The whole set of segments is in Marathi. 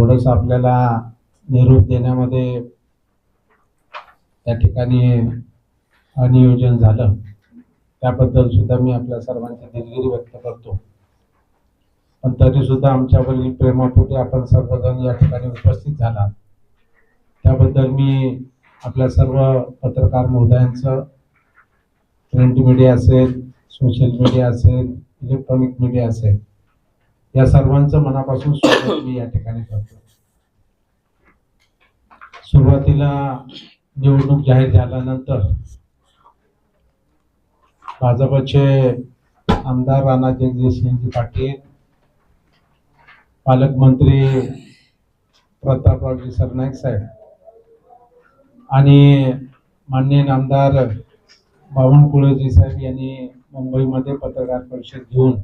थोडस आपल्याला निरोप देण्यामध्ये त्या ठिकाणी अनियोजन झालं. त्याबद्दल सुद्धा मी आपल्या सर्वांची दिलगिरी व्यक्त करतो. पण तरी सुद्धा आमच्यावरील प्रेमापोटी आपण सर्वजण या ठिकाणी उपस्थित झाला. त्याबद्दल मी आपल्या सर्व पत्रकार महोदयांचं प्रिंट मीडिया असेल सोशल मीडिया असेल इलेक्ट्रॉनिक मीडिया असेल या सर्वांचं मनापासून स्वागत मी या ठिकाणी करतो. सुरुवातीला निवडणूक जाहीर झाल्यानंतर भाजपचे आमदार राणा जगदीशसिंहजी पाटील पालकमंत्री प्रतापरावजी सरनाईक साहेब आणि माननीय आमदार बावनकुळेजी साहेब यांनी मुंबईमध्ये पत्रकार परिषद घेऊन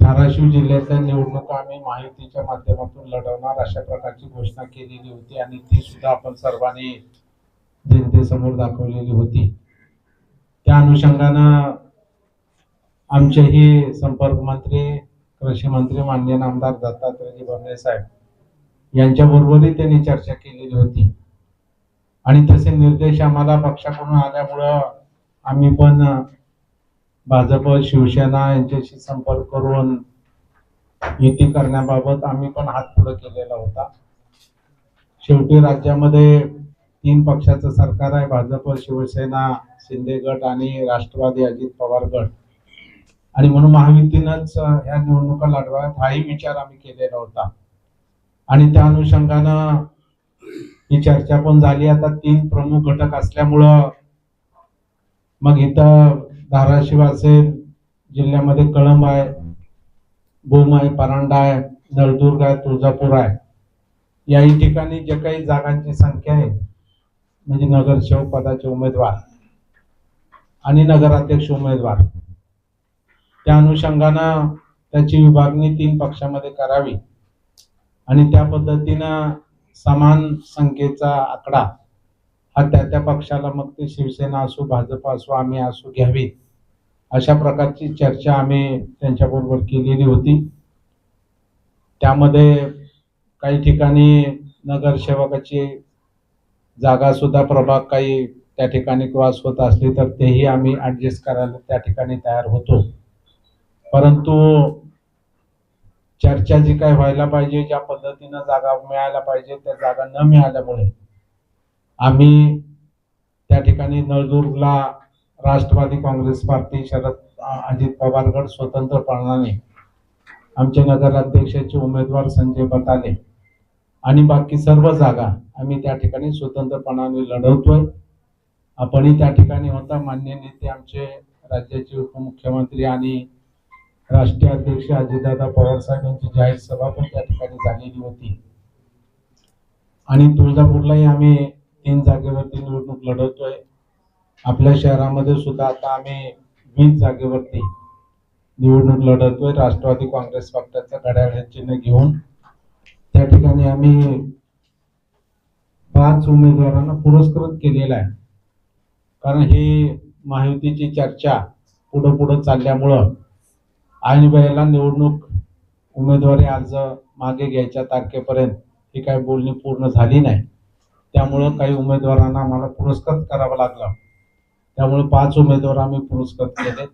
धाराशिव जिल्ह्यातल्या निवडणुका आम्ही माहितीच्या माध्यमातून लढवणार अशा प्रकारची घोषणा केलेली होती आणि ती सुद्धा आपण सर्वांनी जनतेसमोर दाखवलेली होती. त्या अनुषंगानं आमचेही संपर्क मंत्री कृषी मंत्री माननीय आमदार दत्तात्रयजी भरणे साहेब यांच्याबरोबरही त्यांनी चर्चा केलेली होती. आणि तसे निर्देश आम्हाला पक्षाकडून आल्यामुळं आम्ही पण भाजप शिवसेना यांच्याशी संपर्क करून युती करण्याबाबत आम्ही पण हात पुढे केलेला होता. शेवटी राज्यामध्ये तीन पक्षाचं सरकार आहे भाजप शिवसेना शिंदे गट आणि राष्ट्रवादी अजित पवार गट. आणि म्हणून महायुतीनंच या निवडणुका लढवाव्यात हाही विचार आम्ही केलेला होता. आणि त्या अनुषंगानं ही चर्चा पण झाली. आता तीन प्रमुख घटक असल्यामुळं मग इथं धाराशिव असेल जिल्ह्यामध्ये कळंब आहे भूम आहे परांडा आहे नळदुर्ग आहे तुळजापूर आहे. याही ठिकाणी जे काही जागांची संख्या आहे म्हणजे नगरसेवक पदाचे उमेदवार आणि नगराध्यक्ष उमेदवार त्या अनुषंगानं त्याची विभागणी तीन पक्षामध्ये करावी आणि त्या पद्धतीनं समान संख्येचा आकडा हा त्या त्या पक्षाला मग ते शिवसेना असो भाजप असो आम्ही असो घ्यावी. अशा प्रकारची चर्चा आम्ही त्यांच्याबरोबर केलेली होती. त्यामध्ये काही ठिकाणी नगरसेवकाची जागासुद्धा प्रभाग काही त्या ठिकाणी क्रॉस होत असली तर तेही आम्ही ॲडजस्ट करायला त्या ठिकाणी तयार होतो. परंतु चर्चा जी काही व्हायला पाहिजे ज्या पद्धतीनं जागा मिळायला पाहिजे त्या जागा न मिळाल्यामुळे आम्ही त्या ठिकाणी नळदुर्गला राष्ट्रवादी काँग्रेस पार्टी शरद अजित पवार गट स्वतंत्रपणाने आमचे नगराध्यक्षाचे उमेदवार संजय बताले. आणि बाकी सर्व जागा आम्ही त्या ठिकाणी स्वतंत्रपणाने लढवतोय. आपणही त्या ठिकाणी होता. मान्य नेते आमचे राज्याचे उपमुख्यमंत्री आणि राष्ट्रीय अध्यक्ष अजितदादा पवार साहेब यांची जाहीर सभा पण त्या ठिकाणी झालेली होती. आणि तुळजापूरलाही आम्ही तीन जागेवरती निवडणूक लढवतोय. आपल्या शहरामध्ये सुद्धा आता आम्ही वीस जागेवरती निवडणूक लढवतोय राष्ट्रवादी काँग्रेस पक्षाचं घड्याळ चिन्ह घेऊन. त्या ठिकाणी आम्ही पाच उमेदवारांना पुरस्कृत केलेला आहे. कारण ही महायुतीची चर्चा पुढं पुढं चालल्यामुळं ऐन वेळेला निवडणूक उमेदवारी अर्ज मागे घ्यायच्या तारखेपर्यंत ही काही बोलणी पूर्ण झाली नाही. त्यामुळं काही उमेदवारांना आम्हाला पुरस्कृत करावा लागला. त्यामुळे पाच उमेदवार आम्ही पुरस्कृत केले.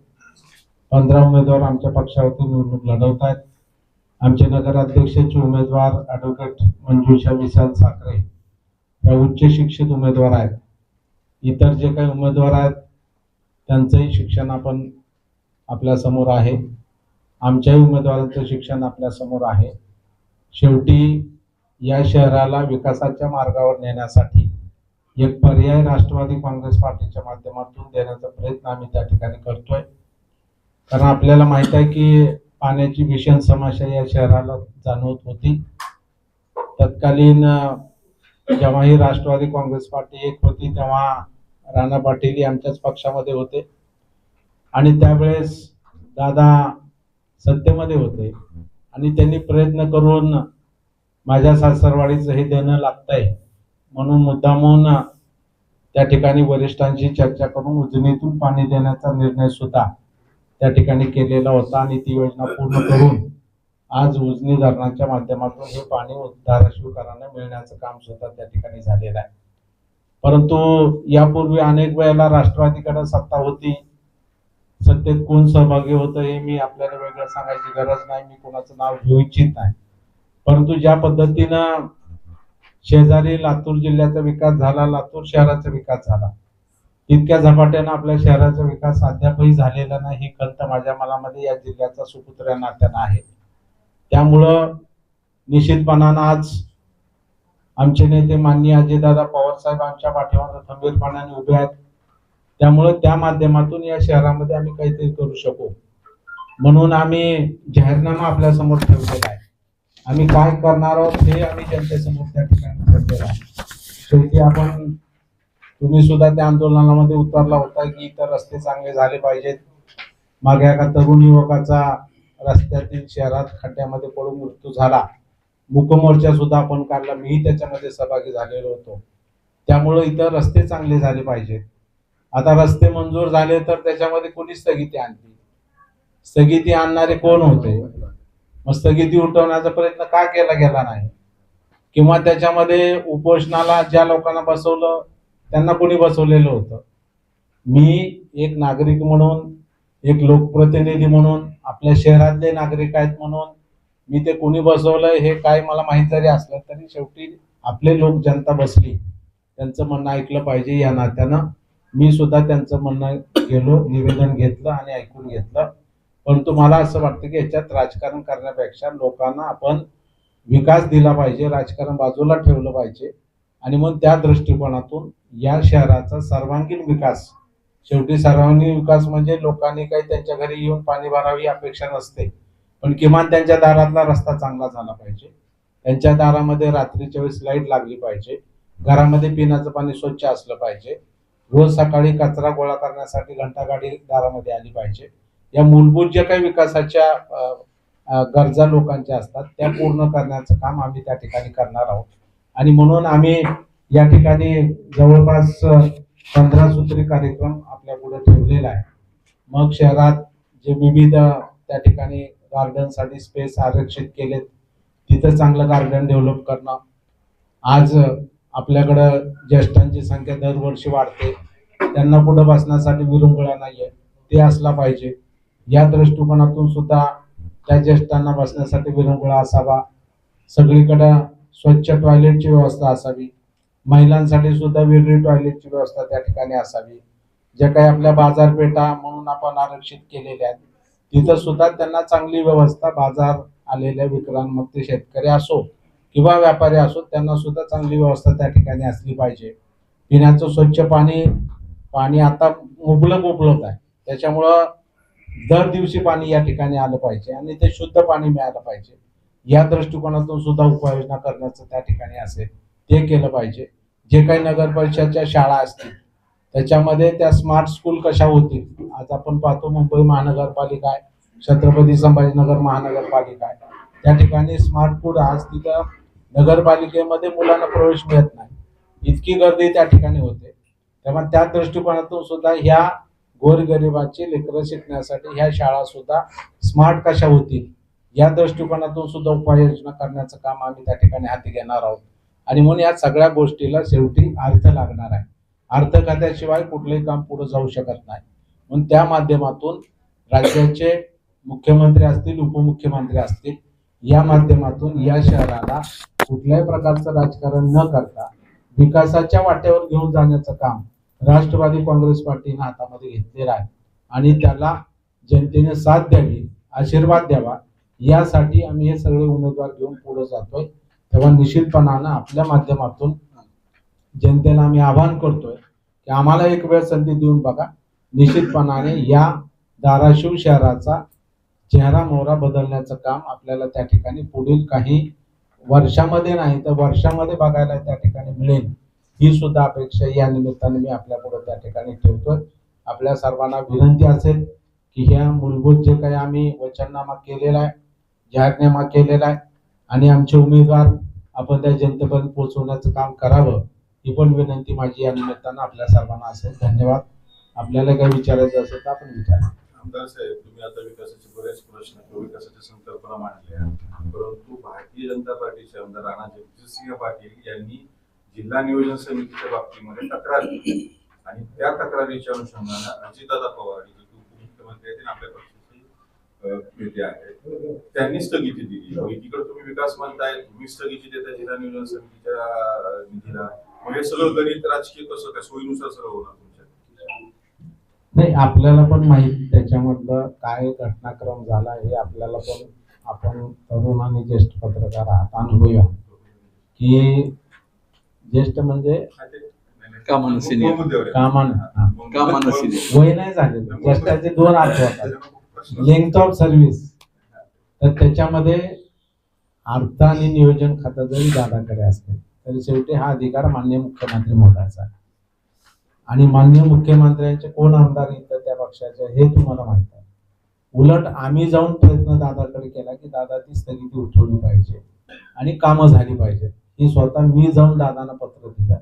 पंधरा उमेदवार आमच्या पक्षावरती निवडणूक लढवत आहेत. आमचे नगराध्यक्षाचे उमेदवार ॲडव्होकेट मंजुषा विशाल साखरे या उच्च शिक्षित उमेदवार आहेत. इतर जे काही उमेदवार आहेत त्यांचंही शिक्षण आपण आपल्यासमोर आहे. आमच्याही उमेदवारांचं शिक्षण आपल्यासमोर आहे. शेवटी या शहराला विकासाच्या मार्गावर नेण्यासाठी एक पर्याय राष्ट्रवादी काँग्रेस पार्टीच्या माध्यमातून देण्याचा प्रयत्न आम्ही त्या ठिकाणी करतोय. कारण आपल्याला माहीत आहे की पाण्याची भीषण समस्या या शहराला जाणवत होती. तत्कालीन जेव्हाही जेव्हा ही राष्ट्रवादी काँग्रेस पार्टी एक होती तेव्हा राणा पाटील आमच्याच पक्षामध्ये होते. आणि त्यावेळेस दादा सत्तेमध्ये होते. आणि त्यांनी प्रयत्न करून माझ्या सासरवाडीचं हे देणं लागतंय. म्हणून मुद्दामून त्या ठिकाणी वरिष्ठांशी चर्चा करून उजनीतून पाणी देण्याचा निर्णय सुद्धा त्या ठिकाणी केलेला होता आणि ती योजना पूर्ण करून आज उजनी धरणाच्या माध्यमातून हे पाणी धाराशिवकरांना मिळण्याचं काम सुद्धा त्या ठिकाणी झालेलं आहे. परंतु यापूर्वी अनेक वेळेला राष्ट्रवादीकडे सत्ता होती. सत्तेत कोण सहभागी होतं हे मी आपल्याला वेगळं सांगायची गरज नाही मी कोणाचं नाव घेऊ इच्छित नाही. परंतु ज्या पद्धतीनं शेजारी लातूर जिल्ह्याचा विकास झाला लातूर शहराचा विकास झाला. इतक्या झपाट्यानं आपल्या शहराचा विकास अद्यापही झालेला नाही ही खंत माझ्या मनामध्ये या जिल्ह्याचा सुपुत्र नात्यानं आहे. त्यामुळं निश्चितपणानं आज आमचे नेते माननीय अजितदादा पवारसाहेब आमच्या पाठीमागे खंबीरपणाने उभे आहेत. त्यामुळं त्या माध्यमातून या शहरामध्ये आम्ही काहीतरी करू शकू. म्हणून आम्ही जाहीरनामा आपल्यासमोर ठेवलेला आहे. आम्ही काय करणार आहोत हे आम्ही जनतेसमोर त्या ठिकाणी ठेवलेलं आहे. शेवटी आपण तुम्ही सुद्धा त्या आंदोलनामध्ये उतरला होता की इतर रस्ते चांगले झाले पाहिजेत. मागे एका तरुण युवकाचा रस्त्यातील शहरात खड्ड्यामध्ये पडून मृत्यू झाला. मुकमोर्चा सुद्धा आपण काढला. मीही त्याच्यामध्ये सहभागी झालेलो होतो. त्यामुळं इथं रस्ते चांगले झाले पाहिजेत. आता रस्ते मंजूर झाले तर त्याच्यामध्ये कोणी स्थगिती आणली स्थगिती आणणारे कोण होते? स्थगिती उठवण्याचा प्रयत्न का केला गेला नाही? किंवा त्याच्यामध्ये उपोषणाला ज्या लोकांना बसवलं त्यांना कोणी बसवलेलं होतं? मी एक नागरिक म्हणून एक लोकप्रतिनिधी म्हणून आपल्या शहरातले नागरिक आहेत म्हणून मी ते कोणी बसवलं हे काय मला माहीत जरी असलं तरी शेवटी आपले लोक जनता बसली. त्यांचं म्हणणं ऐकलं पाहिजे या नात्यानं. मी सुद्धा त्यांचं म्हणणं गेलो निवेदन घेतलं आणि ऐकून घेतलं. परंतु मला असं वाटतं की याच्यात राजकारण करण्यापेक्षा लोकांना आपण विकास दिला पाहिजे राजकारण बाजूला ठेवलं पाहिजे. आणि मग त्या दृष्टिकोनातून या शहराचा सर्वांगीण विकास शेवटी सर्वांगीण विकास म्हणजे लोकांनी काही त्यांच्या घरी येऊन पाणी भरावी अपेक्षा नसते पण किमान त्यांच्या दारातला रस्ता चांगला झाला पाहिजे. त्यांच्या दारामध्ये रात्रीच्या वेळेस लाइट लागली पाहिजे. घरामध्ये पिण्याचं पाणी स्वच्छ असलं पाहिजे. रोज सकाळी कचरा गोळा करण्यासाठी घंटागाडी दारामध्ये आली पाहिजे. या मूलभूत ज्या काही विकासाच्या गरजा लोकांच्या असतात त्या पूर्ण करण्याचं काम आम्ही त्या ठिकाणी करणार आहोत. आणि म्हणून आम्ही या ठिकाणी जवळपास पंधरा सूत्री कार्यक्रम आपल्या पुढे ठेवलेला आहे. मग शहरात जे विविध त्या ठिकाणी गार्डनसाठी स्पेस आरक्षित केलेत तिथं चांगलं गार्डन डेव्हलप करणं. आज आपल्याकडं ज्येष्ठांची संख्या दरवर्षी वाढते. त्यांना कुठं बसण्यासाठी विरंगुळा नाहीये. ते असला पाहिजे. या दृष्टिकोनातून सुद्धा त्या ज्येष्ठांना बसण्यासाठी विरंगुळा असावा. सगळीकडं स्वच्छ टॉयलेटची व्यवस्था असावी. महिलांसाठी सुद्धा वेगळी टॉयलेटची व्यवस्था त्या ठिकाणी असावी. ज्या काही आपल्या बाजारपेठा म्हणून आपण आरक्षित केलेल्या आहेत तिथं सुद्धा त्यांना चांगली व्यवस्था बाजार आलेल्या विक्रांत शेतकरी असो किंवा व्यापारी असो त्यांना सुद्धा चांगली व्यवस्था त्या ठिकाणी असली पाहिजे. पिण्याचं स्वच्छ पाणी पाणी आता मुबलक उपलब्ध आहे. त्याच्यामुळं दर दिवशी पाणी या ठिकाणी आलं पाहिजे आणि ते शुद्ध पाणी मिळालं पाहिजे. या दृष्टिकोनातून सुद्धा उपाययोजना करण्याचं त्या ठिकाणी असेल ते केलं पाहिजे. जे काही नगर परिषदच्या शाळा असतील त्याच्यामध्ये त्या स्मार्ट स्कूल कशा होतील? आज आपण पाहतो मुंबई महानगरपालिका आहे छत्रपती संभाजीनगर महानगरपालिका आहे. त्या ठिकाणी स्मार्ट फूड आज तिथं नगरपालिकेमध्ये मुलांना प्रवेश मिळत नाही. इतकी गर्दी त्या ठिकाणी होते. तेव्हा त्या दृष्टिकोनातून सुद्धा ह्या गोरगरिबाची लेकरं शिकण्यासाठी ह्या शाळा सुद्धा स्मार्ट कशा होतील या दृष्टिकोनातून सुद्धा उपाययोजना करण्याचं काम आम्ही त्या ठिकाणी हाती घेणार आहोत. आणि म्हणून या सगळ्या गोष्टीला शेवटी अर्थ लागणार आहे. अर्थ खात्याशिवाय कुठलंही काम पुढे जाऊ शकत नाही. म्हणून त्या माध्यमातून राज्याचे मुख्यमंत्री असतील उपमुख्यमंत्री असतील या माध्यमातून या शहराला कुठल्याही प्रकारचं राजकारण न करता विकासाच्या वाटेवर घेऊन जाण्याचं काम राष्ट्रवादी काँग्रेस पार्टीने हातामध्ये घेतलेला आहे. आणि त्याला जनतेने साथ द्यावी आशीर्वाद द्यावा यासाठी आम्ही हे सगळे उमेदवार घेऊन पुढे जातोय. तेव्हा निश्चितपणानं आपल्या माध्यमातून जनतेला आम्ही आवाहन करतोय की आम्हाला एक वेळ संधी देऊन बघा. निश्चितपणाने या धाराशिव शहराचा चेहरा मोहरा बदलण्याचं काम आपल्याला त्या ठिकाणी पुढील काही वर्षामध्ये नाही तर वर्षामध्ये बघायला त्या ठिकाणी मिळेल. ही सुद्धा अपेक्षा या निमित्ताने मी आपल्या पुढे त्या ठिकाणी ठेवतोय. आपल्या सर्वांना विनंती असेल की ह्या मूलभूत जे काही आम्ही वचननामा केलेला आहे जाहीरनामा केलेला आहे आणि आमचे उमेदवार आपण त्या जनतेपर्यंत पोहोचवण्याचं काम करावं ही पण विनंती माझी या निमित्तानं आपल्या सर्वांना असेल. धन्यवाद. आपल्याला काही विचारायचं असेल तर आपण विचारा. आमदार साहेब तुम्ही आता विकासाचे बरेच प्रश्न किंवा विकासाच्या संकल्पना मांडल्या. परंतु भारतीय जनता पार्टीचे आमदार राणा जगजितसिंह पाटील यांनी जिल्हा नियोजन समितीच्या बाबतीमध्ये तक्रार आणि त्या तक्रारीच्या अनुषंगाने अजितदादा पवार जे उपमुख्यमंत्री आहेत आपल्या पक्षाचे नेते आहेत. त्यांनी स्थगिती दिली. एकीकडे तुम्ही विकास म्हणताय तुम्ही स्थगिती देता जिल्हा नियोजन समितीच्या निधीला. मग हे सगळं गणित राजकीय कसं काय? सोयीनुसार सगळं होणार तुमच्या. नाही आपल्याला पण माहीत त्याच्यामधलं काय घटनाक्रम झाला हे आपल्याला पण आपण तरुण आणि ज्येष्ठ पत्रकार आहात अनुभवी आहोत. की ज्येष्ठ म्हणजे? कामानं senior. कामानं, हा. कामानं senior. वय नाही झाले ज्येष्ठाचे दोन अर्थ होतात लेंथ ऑफ सर्व्हिस तर त्याच्यामध्ये अर्थ आणि नियोजन खातं जरी दादाकडे असते तरी शेवटी हा अधिकार मान्य मुख्यमंत्री मोठाचा आणि मान्य मुख्यमंत्र्यांचे कोण आमदार येतं त्या पक्षाचे हे तुम्हाला माहीत आहे. उलट आम्ही जाऊन प्रयत्न दादाकडे केला की दादा ती स्थगिती उठवली पाहिजे आणि कामं झाली पाहिजे ही स्वतः मी जाऊन दादांना पत्र दिलं.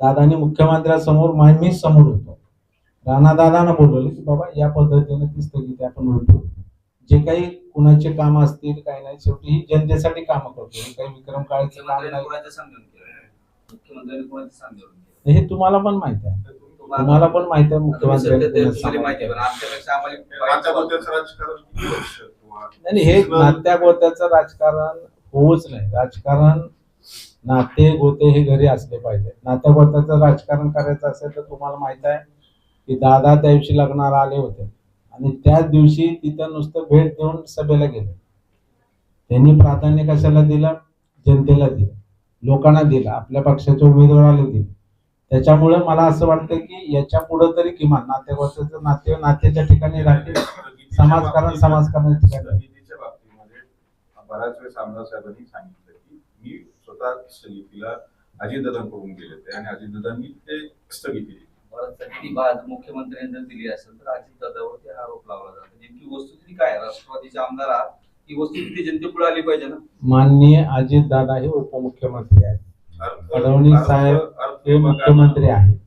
दादानी मुख्यमंत्र्यांसमोर मा- मीच समोर होतो. राणा दादांना बोलवले की बाबा या पद्धतीने ती स्थगिती आपण उठवू जे काही कुणाचे काम असतील काही नाही शेवटी ही जनतेसाठी कामं करतो. हे काही विक्रम काळेचं काम नाही. हे तुम्हाला पण माहीत आहे. तुम्हाला पण माहीत आहे नाही, हे नात्या गोत्याचं राजकारण होऊच नाही. राजकारण नाते गोते हे घरी असले पाहिजे. नात्याबद्दलचं राजकारण करायचं असेल तर तुम्हाला माहीत आहे की दादा त्या दिवशी लग्नाला आले होते आणि त्याच दिवशी तिथं नुसतं भेट देऊन सभेला गेले. त्यांनी प्राधान्य कशाला दिलं? जनतेला दिलं. लोकांना दिलं. आपल्या पक्षाच्या उमेदवाराला दिलं. त्याच्यामुळे मला असं वाटतं की याच्या पुढं तरी किमान नातेवाईकाचं नाते नात्याच्या ठिकाणी राहतील. समाजकारण समाजकारणाच्या ठिकाणी. बऱ्याच वेळेस आमदार साहेबांनी सांगितलं. की मी स्वतः स्थगितीला अजितदादांकडून गेले होते आणि अजितदादांनी ते स्थगिती दिली मुख्यमंत्र्यांनी जर दिली असेल तर अजित दादावरती हा आरोप लावला जातो. नेमकी वस्तुस्थिती काय आहे? राष्ट्रवादीचे आमदार आहात. ही वस्तुस्थिती जनतेपुढे आली पाहिजे ना? माननीय अजित दादा हे उपमुख्यमंत्री आहेत. फडणवीस साहेब हे मुख्यमंत्री आहेत.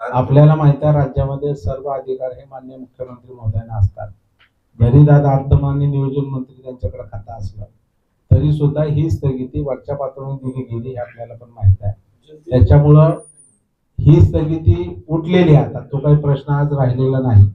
आपल्याला माहीत आहे राज्यामध्ये सर्व अधिकार हे मान्य मुख्यमंत्री महोदयांना असतात. जरी दादा अर्थमान्य नियोजन मंत्री त्यांच्याकडे खाता असलं. तरी सुद्धा ही स्थगिती वरच्या पातळीवर दिली गेली हे आपल्याला पण माहीत आहे. त्याच्यामुळं ही स्थगिती उठलेली आहे आता. तो काही प्रश्न आज राहिलेला नाही.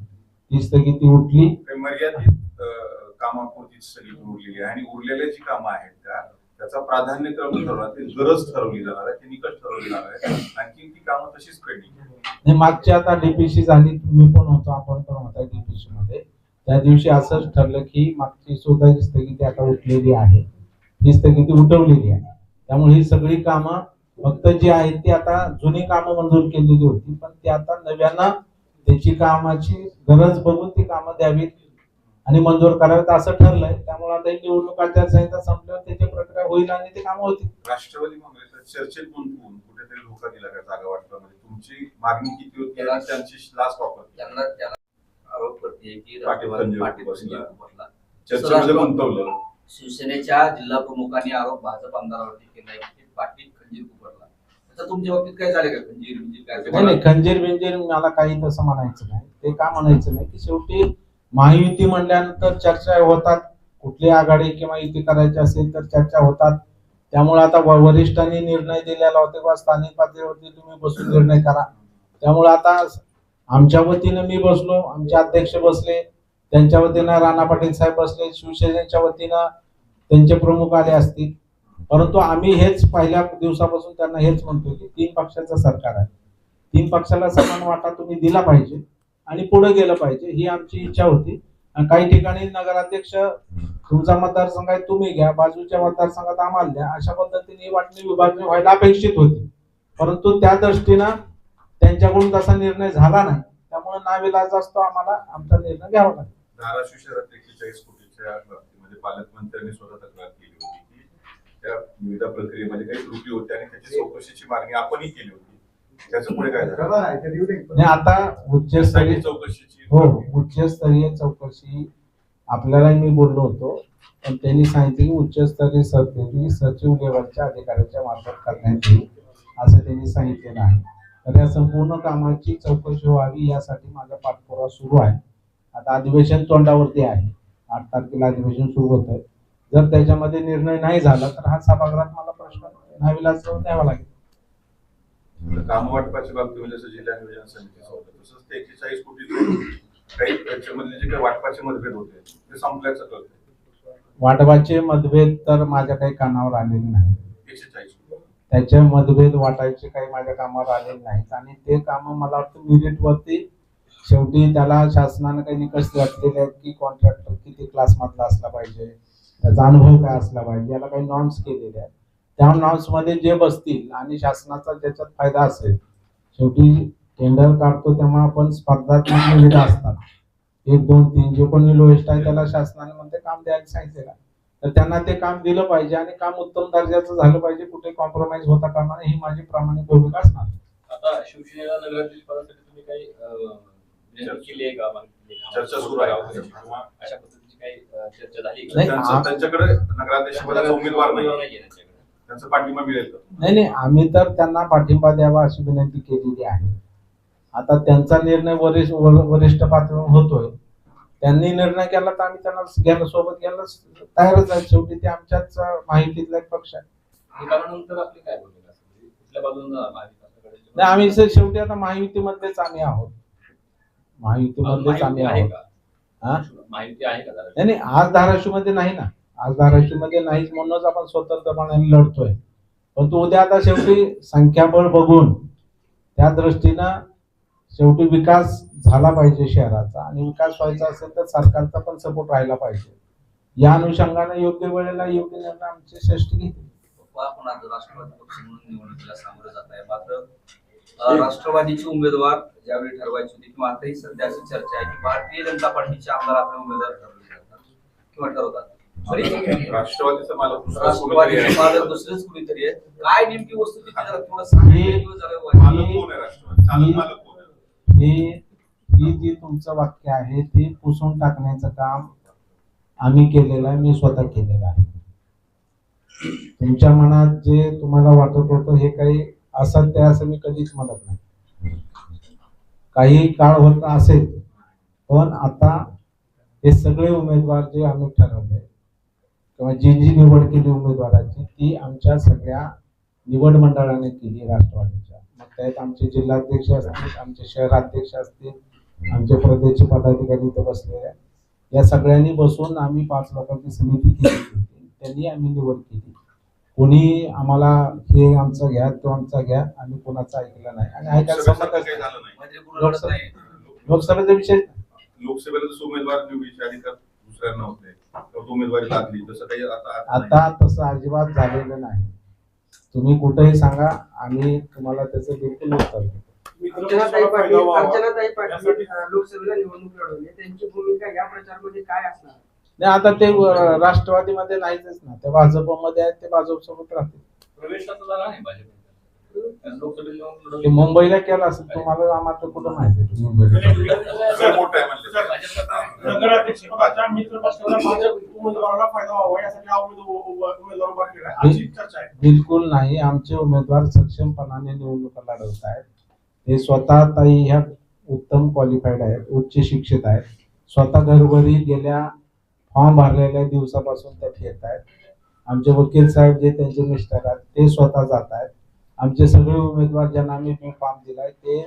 ही स्थगिती उठली. मर्यादित अं, कामापुरतीच स्थगिती उरलेली आहे आणि उरलेल्या जी कामं आहेत त्या त्याचा प्राधान्यक्रम ठरवला ते गरज ठरवली जाणार आहे. ते निकष ठरवले जाणार आहे. आणखी ती कामं तशीच पेंडिंग मागची आता डीपीसी झाली मी पण होतो आपण पण होता डीपीसी मध्ये. त्या दिवशी असंच ठरलं की मागची सुद्धा स्थगिती आता उठलेली आहे. ही स्थगिती उठवलेली आहे. त्यामुळे ही सगळी कामं फक्त जी आहेत ती आता जुनी कामं मंजूर केलेली होती पण ती आता नव्यानं त्याची कामाची गरज बघून ती कामं द्यावीत आणि मंजूर करावीत असं ठरलंय. त्यामुळे आता ही निवडणूक आचारसंहिता संपल्यावर त्याची प्रक्रिया होईल आणि ते कामं होतील. राष्ट्रवादी काँग्रेसच्या चर्चेत गुंतवून कुठेतरी धोका दिला का जागा वाटपामध्ये? तुमची मागणी किती होती? आणि त्यांची लास्ट ऑफर त्यांना त्याला आरोप करते की पाटील बसला. चर्चेमध्ये गुंतवलं. शिवसेनेच्या जिल्हा प्रमुखांनी आरोप भाजप आमदारावरती केलाय. की पाटील खंजीर कुपटला आता तुमच्या बाबतीत काय झालं का? खंजीर म्हणजे काय नाही नाही खंजीर बिंजीर मला काही तसं म्हणायचं नाही. ते का म्हणायचं नाही? की शेवटी महायुती म्हणल्यानंतर चर्चा होतात. कुठली आघाडी किंवा युती करायची असेल तर चर्चा होतात. त्यामुळे आता वरिष्ठांनी निर्णय दिलेला होता किंवा स्थानिक पातळीवरती तुम्ही बसून निर्णय करा. त्यामुळे आता आमच्या वतीनं मी बसलो. आमचे अध्यक्ष बसले. त्यांच्या वतीनं राणा पाटील साहेब बसले. शिवसेनेच्या वतीनं त्यांचे प्रमुख आले असतील. परंतु आम्ही हेच पहिल्या दिवसापासून त्यांना हेच म्हणतो की तीन पक्षाचं सरकार आहे. तीन पक्षाला समान वाटा तुम्ही दिला पाहिजे आणि पुढे गेलं पाहिजे ही आमची इच्छा होती. आणि काही ठिकाणी नगराध्यक्ष तुमचा मतदारसंघ आहे तुम्ही घ्या. बाजूच्या मतदारसंघात आम्हाला द्या. अशा पद्धतीने ही वाटणी विभागणी व्हायला अपेक्षित होती. परंतु त्या दृष्टीनं त्यांच्याकडून तसा निर्णय झाला नाही. त्यामुळे नाविलाज असतो आम्हाला. आमचा निर्णय घ्यावा लागला धाराशिव शहरात कोटीच्या पालकमंत्र्यांनी स्वतः तक्रार केली होती की त्या निविदा प्रक्रियेमध्ये काही त्रुटी होत्या आणि त्याची चौकशीची मागणी आपणही केली होती. त्याचं पुढे काय झालं? आता उच्चस्तरीय चौकशीची हो उच्चस्तरीय चौकशी आपल्याला मी बोललो होतो पण त्यांनी सांगितले की उच्चस्तरीय समिती सचिव लेवलच्या अधिकाऱ्याच्या मार्फत करण्यात येईल असं त्यांनी सांगितलेलं आहे. तर या संपूर्ण कामाची चौकशी व्हावी यासाठी माझा पाठपुरावा सुरू आहे. आता अधिवेशन तोंडावरती आहे. आठ तारखेला अधिवेशन सुरू होत आहे जर त्याच्यामध्ये निर्णय नाही झाला तर हा सभागृहात मला प्रश्न नाविलाज द्यावा लागेल. काम वाटपाच्या बाबतीमध्ये जसं जिल्हा नियोजन समितीचं होतं तसंच ते एकशे कोटी काही त्याच्यामधले जे काही वाटपाचे मतभेद होते ते संपल्याचं कळतंय. वाटवाचे मतभेद तर माझ्या काही कानावर आलेले नाही. एकशे चाळीस त्याचे मतभेद वाटायचे काही माझ्या कामावर आलेले नाहीत. आणि ते काम मला वाटतं मेरिटवरती शेवटी त्याला शासनानं काही निकष घातलेले आहेत की कॉन्ट्रॅक्टर किती क्लास मधला असला पाहिजे त्याचा अनुभव काय असला पाहिजे याला काही नॉर्म्स केलेले आहेत. त्या नॉर्म्समध्ये मध्ये जे बसतील आणि शासनाचा ज्याच्यात फायदा असेल शेवटी टेंडर काढतो तेव्हा आपण स्पर्धात्मक निविदा असतात. एक दोन तीन जे कोणी लोएस्ट आहे त्याला शासनाने म्हणते काम द्यायला सांगितलेलं तर त्यांना ते काम दिलं पाहिजे आणि काम उत्तम दर्जाचं झालं पाहिजे कुठे कॉम्प्रोमाइज होता कामा नये ही माझी प्रामाणिक भूमिका असणार. आता शिवसेनेला नगराध्यक्ष पदासाठी तुम्ही काही चर्चा सुरू आहे. अशा पद्धतीची काही चर्चा झाली? नाही, त्यांचं- आ- त्यांच्याकडे नगराध्यक्ष पदाचा उमेदवार नाही. नाहीये त्यांच्याकडे. त्यांचा पाठिंबा मिळेल का? नाही नाही आम्ही तर त्यांना पाठिंबा द्यावा अशी विनंती केलेली आहे. आता त्यांचा निर्णय वरिष्ठ वर- वरिष्ठ पातळीवर होतोय. त्यांनी निर्णय केला तर आम्ही त्यांना घ्यायला सोबत घ्यायला तयारच आहे. शेवटी ते आमच्याच माहितीतला एक पक्ष आहे. नाही आम्ही शेवटी आता महायुतीमध्येच आम्ही आहोत. महायुतीमध्येच आम्ही आहे आहोत. हा? माहिती आहे का? नाही नाही आज धाराशिवमध्ये नाही ना. आज धाराशिवमध्ये नाहीच म्हणूनच आपण स्वतंत्रपणे लढतोय. पण तो उद्या आता शेवटी संख्याबळ बघून त्या दृष्टीनं शेवटी विकास झाला पाहिजे शहराचा आणि विकास व्हायचा असेल तर सरकारचा पण सपोर्ट राहिला पाहिजे. या अनुषंगाने योग्य वेळेला योग्य निर्णय आमचे श्रेष्ठ घेतील. आपण आज राष्ट्रवादी पक्ष म्हणून निवडणुकीला सामोरं जात आहे. मात्र राष्ट्रवादीचे उमेदवार ज्यावेळी ठरवायचे होते किंवा आताही सध्या अशी चर्चा आहे की भारतीय जनता पार्टीचे आमदार आपले उमेदवार ठरवले जातात किंवा ठरवतात. तरी राष्ट्रवादीचा कोणीतरी मालक आहे. दुसरेच कुणीतरी आहे. काय नेमकी. हे- हे ही जी तुमचं वाक्य आहे ते पुसून टाकण्याचं काम आम्ही केलेलं आहे मी स्वतः केलेलं आहे. तुमच्या मनात जे तुम्हाला वाटत होतं हे काही असत्य त्या असं मी कधीच म्हणत नाही. काही काळ होत असेल पण आता हे सगळे उमेदवार जे आम्ही ठरवले किंवा जी जी निवड केली उमेदवाराची ती आमच्या सगळ्या निवड मंडळाने केली राष्ट्रवादीच्या. मग त्यात आमचे जिल्हाध्यक्ष असतील आमचे शहराध्यक्ष असतील आमचे प्रदेश पदाधिकारी इथं बसलेले या सगळ्यांनी बसून आम्ही पाच लोकांची समिती केली होती. त्यांनी आम्ही निवड केली. कोणी आम्हाला हे आमचं घ्या तो आमचा घ्या आम्ही कोणाचं ऐकलं नाही. आणि ऐकायला नाही. लोकसभेचा विषय लोकसभेला उमेदवार निवडीचे अधिकार दुसऱ्यांना होते उमेदवारी तसं काही आता तसं अजिबात झालेलं नाही. तुम्ही कुठेही सांगा आम्ही तुम्हाला त्याचं बिलकुल उत्तर लोकसभेला निवडणूक लढवली. त्यांची भूमिका या प्रचारमध्ये काय असणार? नाही आता ते राष्ट्रवादीमध्ये नाहीच ना. ते भाजपमध्ये आहेत ते भाजप सोबत राहतील. मुंबईला केलं असेल तुम्हाला आम्हाला कुठं माहिती मुंबईला. हा बिलकुल नाही. आमचे उमेदवार सक्षमपणाने निवडणुका लढवत आहेत. ते स्वतः ताई ह्या उत्तम क्वालिफाईड आहेत उच्च शिक्षित आहेत. स्वतः घरोघरी गेल्या फॉर्म भरलेल्या दिवसापासून त्या फिरत आहेत. आमचे वकील साहेब जे त्यांचे मिस्टर आहेत ते स्वतः जात आहेत. आमचे सगळे उमेदवार ज्यांना आम्ही फॉर्म दिलाय ते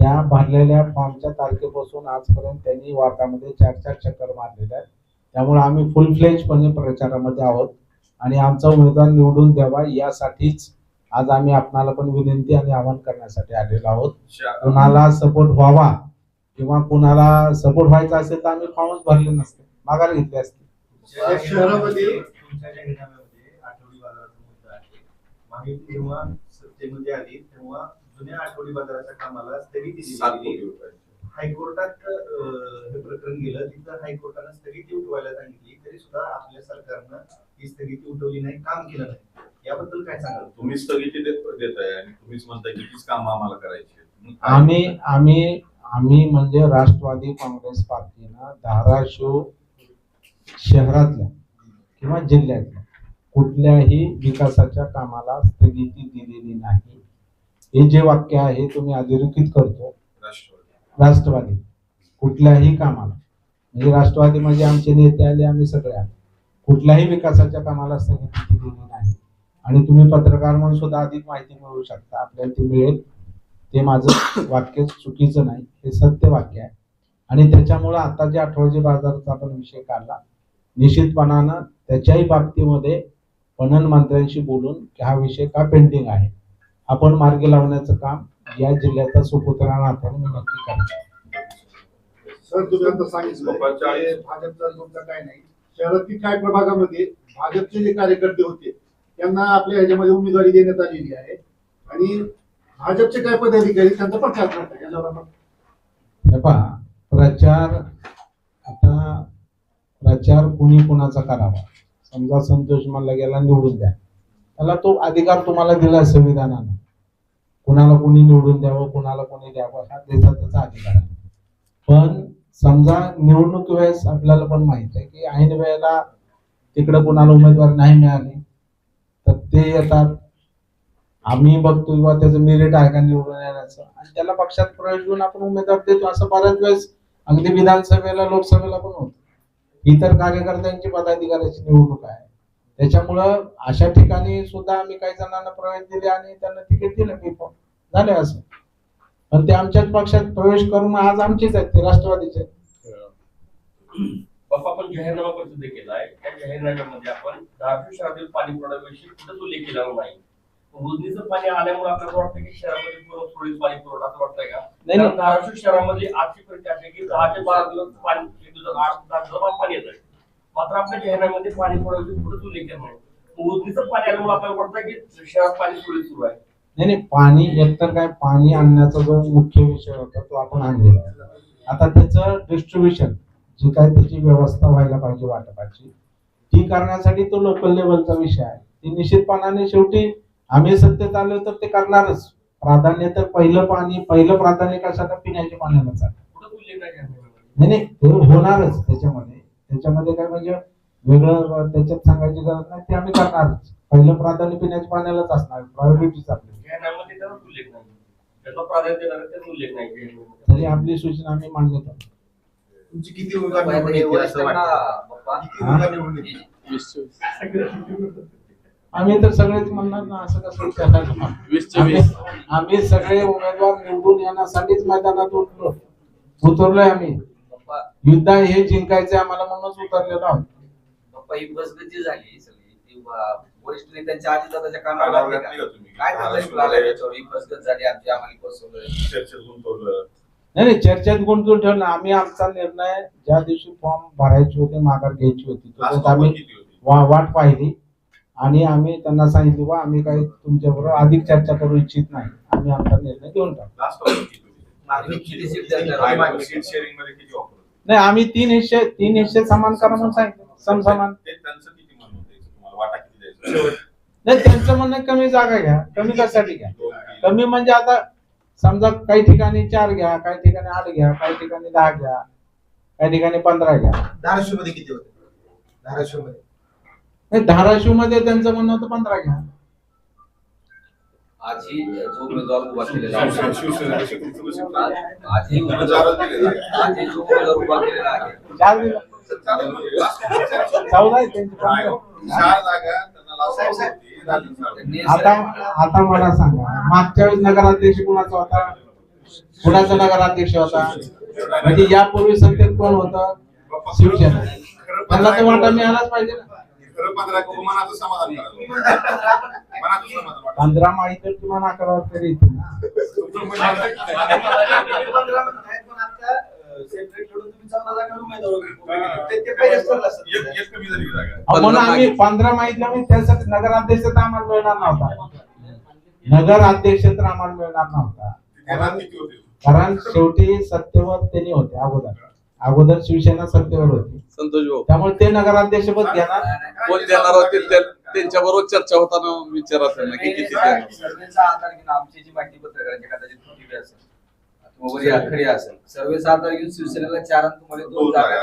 त्या भरलेल्या फॉर्मच्या तारखेपासून आजपर्यंत त्यांनी वाटामध्ये चार चार चक्कर मारलेले आहेत. त्यामुळे आम्ही फुल फ्लेजपणे प्रचारामध्ये आहोत आणि आमचा उमेदवार निवडून द्यावा यासाठीच आज आम्ही आपणाला पण विनंती आणि आवाहन करण्यासाठी आलेलो आहोत. कुणाला सपोर्ट व्हावा किंवा कुणाला सपोर्ट व्हायचा असेल तर आम्ही फॉर्मच भरले नसते. माघार घेतली असते. शहरामध्ये तुमच्या जाहीरनाम्यामध्ये आठवडी बाजाराचा मुद्दा आहे माहिती जेव्हा सत्तेमध्ये आली तेव्हा जुन्या आठवडी बाजाराच्या कामाला स्थगिती दिली हायकोर्टात हे प्रकरण गेलं तिथं हायकोर्टानं स्थगिती उठवायला सांगितली तरी सुद्धा आपल्या सरकारनं ही स्थगिती उठवली नाही काम केलं नाही. याबद्दल काय सांगाल? तुम्ही स्थगिती देत देत आहे आणि तुम्हीच म्हणताय की तीच कामं आम्हाला करायची? आम्ही आम्ही आम्ही म्हणजे राष्ट्रवादी काँग्रेस पार्टीनं धाराशिव शहरातल्या किंवा जिल्ह्यातल्या कुठल्याही विकासाच्या कामाला स्थगिती दिलेली नाही. हे जे वाक्य आहे तुम्ही अधोरेखित करतो. राष्ट्रवादी. कुठल्याही कामाला. म्हणजे राष्ट्रवादी म्हणजे आमचे नेते आले आम्ही सगळ्या कुठल्याही विकासाच्या कामाला स्थगिती दिलेली नाही. आणि तुम्ही पत्रकार म्हणून सुद्धा अधिक माहिती मिळवू शकता. आपल्याला ती मिळेल. ते माझं वाक्य चुकीचं नाही. हे सत्य वाक्य आहे. आणि त्याच्यामुळं आता जे आठवडे बाजाराचा आपण विषय काढला निश्चितपणानं त्याच्याही बाबतीमध्ये पणन मंत्र्यांशी बोलून की हा विषय का पेंडिंग आहे? आपण मार्गी लावण्याचं काम या जिल्ह्याचा सुपुत्र नात्याने मी नक्की करतो सर तुम्ही आता सांगितलं भाजपचा काय नाही. शहरातील काय प्रभागामध्ये भाजपचे जे कार्यकर्ते होते त्यांना आपल्या ह्याच्यामध्ये उमेदवारी देण्यात आलेली आहे. आणि भाजपचे काय पदाधिकारी त्यांचा प्रचार करतात याच्यावर आपण पहा प्रचार आता प्रचार कुणी कुणाचा करावा? समजा संतोष मला गेला निवडून द्या. त्याला तो अधिकार तुम्हाला दिला संविधानानं. कुणाला कुणी निवडून द्यावं कुणाला कोणी द्यावं हा त्याचा त्याचा अधिकार आहे. पण समजा निवडणूक वेळेस आपल्याला पण माहीत आहे की ऐन वेळेला तिकडे कुणाला उमेदवार नाही मिळाली तर ते येतात. आम्ही बघतो किंवा त्याचं मेरिट आहे का निवडून येण्याचं. आणि त्याला पक्षात प्रवेश घेऊन आपण उमेदवार देतो. असं बऱ्याच वेळेस अगदी विधानसभेला लोकसभेला पण होतं. इतर कार्यकर्त्यांची पदाधिकाऱ्याची निवडणूक आहे. त्याच्यामुळं अशा ठिकाणी सुद्धा आम्ही काही जणांना प्रवेश दिले आणि त्यांना तिकीट दिलं की झाले असं. पण ते आमच्याच पक्षात प्रवेश करून आज आमचेच आहेत ते राष्ट्रवादीचे बाप्पा आपण जाहीरनामा प्रसिद्ध केलाय त्या जाहीरनाम्यामध्ये आपण दहावी शहरातील पाणी पुरवठ्याविषयी कुठंच उल्लेख केलेला नाही. उजनीचं पाणी आल्यामुळे आपल्याला वाटतं की शहरामध्ये पूर्ण सुरळीत पाणी पुरवठा असं वाटतंय का? नाही, कारण धाराशिव शहरामध्ये आजची परिस्थिती अशी आहे की दहा ते बारा दिवस पाणी एक दिवसात आठ दहा दिवसात पाणी येत मात्र आपल्या जाहीरनाम्यामध्ये पाणी पुरवठ्याविषयी कुठंच उल्लेख नाही उजनीचं पाणी आल्यामुळे आपल्याला वाटतं की शहरात पाणी सुरळीत सुरू आहे. नाही नाही. पाणी एकतर काय पाणी आणण्याचा जो मुख्य विषय होता तो आपण आणलेला आहे. आता त्याचं डिस्ट्रीब्युशन जी काय त्याची व्यवस्था व्हायला पाहिजे वाटपाची ती करण्यासाठी तो लोकल लेवलचा विषय आहे. ती निश्चितपणाने शेवटी आम्ही सत्तेत आलो तर ते करणारच. प्राधान्य तर पहिलं पाणी पहिलं प्राधान्य कशाला पिण्याच्या पाण्यालाच उल्लेख नाही नाही नाही ते होणारच त्याच्यामध्ये. त्याच्यामध्ये काय म्हणजे वेगळं त्याच्यात सांगायची गरज नाही ते आम्ही करणारच. पहिलं प्राधान्य पिण्याच्या पाण्यालाच असणार प्रायोरिटीच आपली. जाहीरनाम्यामध्ये त्याचाच उल्लेख नाही त्याचा प्राधान्य देणार त्याचा उल्लेख नाही जाहीरनाम्यामध्ये. तरी आपली सूचना आम्ही मान्य करतो तुमची किती आम्ही तर सगळेच म्हणणार ना असं कसं आम्ही सगळे उमेदवार निवडून येण्यासाठीच मैदानात उतरलो. उतरलोय आम्ही. युद्ध हे जिंकायचे आम्हाला म्हणूनच उतरलेलो आहोत. बाप्पा ही बसगत झाली सगळी. ती वा- वरिष्ठ नेत्यांच्या आधी दादाच्या कानावर कानावर घातली घातली का? का तुम्ही? काय त्याच्यावर ही बसगत झाली आमची आम्हाला बसवलं नाही नाही चर्चेत गुंतून ठेवलं. आम्ही आमचा निर्णय ज्या दिवशी फॉर्म भरायचे होते माघार घ्यायची होती आम्ही वाट पाहिली. आणि आम्ही त्यांना सांगितलं वा आम्ही काही तुमच्याबरोबर अधिक चर्चा करू इच्छित नाही. आम्ही आमचा निर्णय देऊन टाकू. लास्ट किती होती? मागणी किती सीट द्यायला काय मागणी सीट शेअरिंगमध्ये किती ऑफर नाही आम्ही तीन हिस्से तीन हिस्से समान करा म्हणून सांगितलं. समसमान नाही त्यांचं म्हणणं कमी जागा घ्या. कमी कशासाठी घ्या. कमी म्हणजे आता समजा काही ठिकाणी चार घ्या काही ठिकाणी आठ घ्या काही ठिकाणी दहा घ्या काही ठिकाणी पंधरा घ्या. धाराशिवमध्ये किती होते? धाराशिवमध्ये धाराशिवमध्ये त्यांचं म्हणणं होतं पंधरा घ्या. आजही जो उमेदवार उभा केलेला आहे. आजही. आजही जो उमेदवार उभा केलेला आहे. चार दिलं. चौदा आहे त्यांची. नाही, आता आता मला सांगा मागच्या वेळेस नगराध्यक्ष कुणाचा होता? कुणाचा नगराध्यक्ष होता. म्हणजे यापूर्वी सत्तेत कोण होतं? शिवसेना. त्यांना तर वाटा मिळालाच पाहिजे ना. खरं पंधरा करून मनाचं समाधान करायचं मनाचं समाधान वाटायचं. पंधरा माहिती तर किमान अकरा तरी येतील ना. तुमचं म्हणणं आहे. एक एक कमी झाली जागा. अहो, म्हणून आम्ही पंधरा त्यासाठी नगराध्यक्ष तर आम्हाला मिळणार नव्हता. नगराध्यक्ष तर आम्हाला मिळणार नव्हता. तिथे ना किती होते? कारण शेवटी सत्तेवर त्यांनी होते अगोदर. अगोदर शिवसेना सत्तेवर होती. संतोष भाऊ. त्यामुळे ते नगराध्यक्ष पद घेणार. कोण देणार होतील त्यांच्या बरोबर चर्चा होताना विचारा त्यांना की किती आमची जी माहिती पत्रकारांची कदाचित त्रुटी असेल असेल घेऊन शिवसेनेला चार आणि तुम्हाला दोन दोन जागा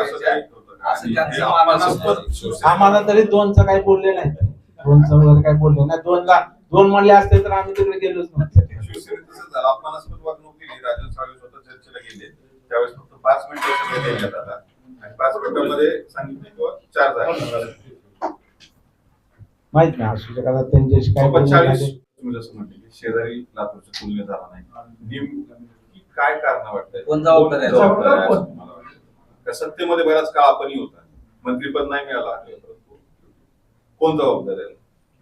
असं त्यांचं. आम्हाला तरी दोनचं काही बोलले नाही. दोनचं वगैरे काही बोलले नाही. दोनला दोन म्हणले असते तर आम्ही तिकडे गेलोच तसंच झालं. अपमानास्पद वागणूक केली राजन साळवे स्वतः चर्चेला गेले. त्यावेळेस फक्त पाच मिनिटं सगळे पाच गटामध्ये सांगितले किंवा चार जागा माहीत नाही असू शकत आता त्यांच्याशी काय बोलणं चाळीस झाले. तुम्ही जसं म्हटले की शेजारी लातूरच्या तुलनेत झाला नाही. नेमकी काय कारण वाटतंय? कोण जबाबदार आहे? जबाबदार आहे असं तुम्हाला वाटतं? का सत्तेमध्ये बराच काळ आपणही होता. मंत्रीपद नाही मिळालं परंतु कोण? जबाबदार आहे?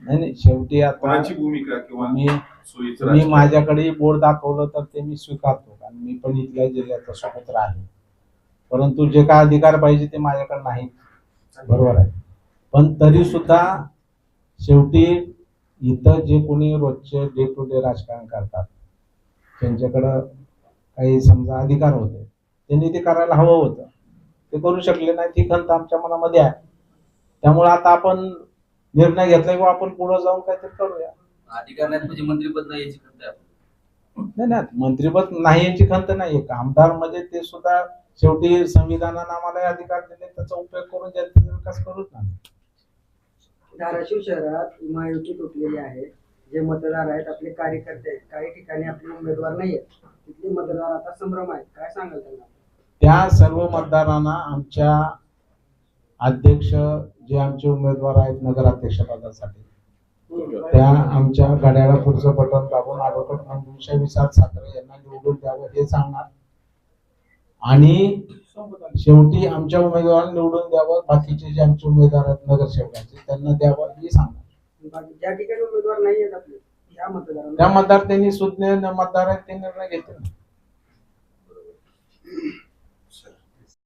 नाही नाही शेवटी आता कोणाची भूमिका किंवा मी सोयीचं मी राजकारण? माझ्याकडे बोर्ड दाखवलं तर ते मी स्वीकारतो. कारण मी पण इथल्या जिल्ह्याचा सुपुत्र आहे परंतु जे काय अधिकार पाहिजे ते माझ्याकडे नाही बरोबर आहे. पण तरी सुद्धा शेवटी इथं जे कोणी रोजचे डे टू डे राजकारण करतात त्यांच्याकडं काही समजा अधिकार होते त्यांनी ते करायला हवं होतं. ते करू शकले नाही ती खंत आमच्या मनामध्ये आहे. त्यामुळे आता आपण निर्णय घेतला किंवा आपण पुढे जाऊन काहीतरी करूया. अधिकार नाहीत म्हणजे मंत्रीपद नाही याची खंत. नाही नाही मंत्रीपद नाही यांची खंत नाहीये. आमदार म्हणजे ते सुद्धा शेवटी संविधानानं आम्हाला अधिकार दिले त्याचा उपयोग करून जनतेचा विकास करूच ना. धाराशिव शहरात महायुती तुटलेली आहे जे मतदार आहेत आपले कार्यकर्ते आहेत. काही ठिकाणी आपले उमेदवार नाही आहेत. तिथले मतदार आता संभ्रम आहेत. काय सांगाल त्यांना? त्या सर्व मतदारांना आमच्या अध्यक्ष जे आमचे उमेदवार आहेत नगराध्यक्ष पदासाठी त्या आमच्या गाड्याला पुढचं बटन दाबून ॲडव्होकेट मंजुषा विसाद साखरे यांना निवडून द्यावं हे सांगणार. आणि शेवटी आमच्या उमेदवार निवडून द्यावं बाकीचे जे आमचे उमेदवार आहेत नगरसेवकांचे त्यांना द्यावं हे सांगा ज्या ठिकाणी उमेदवार नाही आहेत आपले त्या मतदार त्यांनी सुज्ञ मतदार आहेत ते निर्णय घेतले.